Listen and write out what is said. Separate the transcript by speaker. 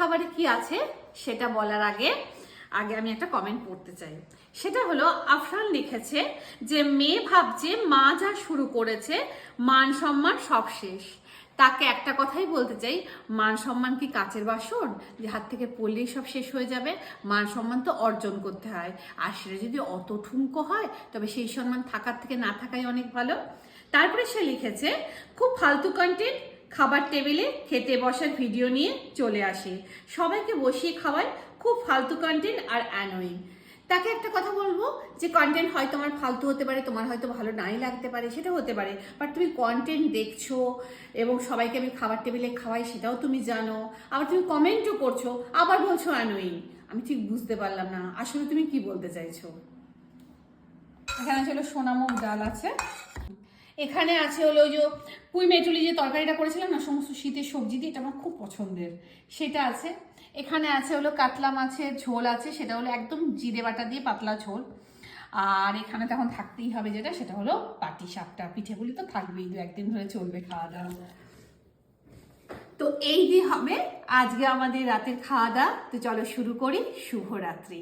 Speaker 1: খাবারে কি আছে সেটা বলার আগে আগে আমি একটা কমেন্ট পড়তে চাই। সেটা হলো, আফরান লিখেছে যে, মেয়ে ভাবছে মা যা শুরু করেছে, মান সম্মান সব শেষ। তাকে একটা কথাই বলতে চাই, মান সম্মান কি কাচের বাসন? যে হাত থেকে পড়লেই সব শেষ হয়ে যাবে। মান সম্মান তো অর্জন করতে হয়। আর সেটা যদি অত ঠুনকো হয়, তবে সেই সম্মান থাকার থেকে না থাকাই অনেক ভালো। তারপরে সে লিখেছে, খুব ফালতু কন্টেন্ট খাবার টেবিলে খেতে বসার ভিডিও নিয়ে চলে আসে। সবাইকে বসিয়ে খাওয়ায় খুব ফালতু কন্টেন্ট আর অ্যানোয়িং তাকে একটা কথা বলব যে কন্টেন্ট হয়তো আমার ফালতু হতে পারে, তোমার হয়তো ভালো নাই লাগতে পারে, সেটা হতে পারে। বাট তুমি কন্টেন্ট দেখছ এবং সবাইকে আমি খাবার টেবিলে খাওয়াই, সেটাও তুমি জানো। আবার তুমি কমেন্টও করছ, আবার বলছো অ্যানোয়িং আমি ঠিক বুঝতে পারলাম না। আসলে তুমি কি বলতে চাইছো? এখানে ছিল সোনামুখ ডাল আছে। এখানে আছে হলো ওই যে পুঁই মেটুলি যে তরকারিটা করেছিলাম না, সমস্ত শীতের সবজি দিয়ে, এটা আমার খুব পছন্দের। সেটা আছে। এখানে আছে হলো কাতলা মাছের ঝোল আছে, সেটা হলো একদম জিরে বাটা দিয়ে পাতলা ঝোল। আর এখানে তখন থাকতেই হবে যেটা, সেটা হলো পাটি সাপটা পিঠেগুলি তো থাকবেই, দু একদিন ধরে চলবে খাওয়া দাওয়া তো এই দিয়ে হবে আজকে আমাদের রাতের খাওয়া দাওয়া তো চলো শুরু করি। শুভরাত্রি।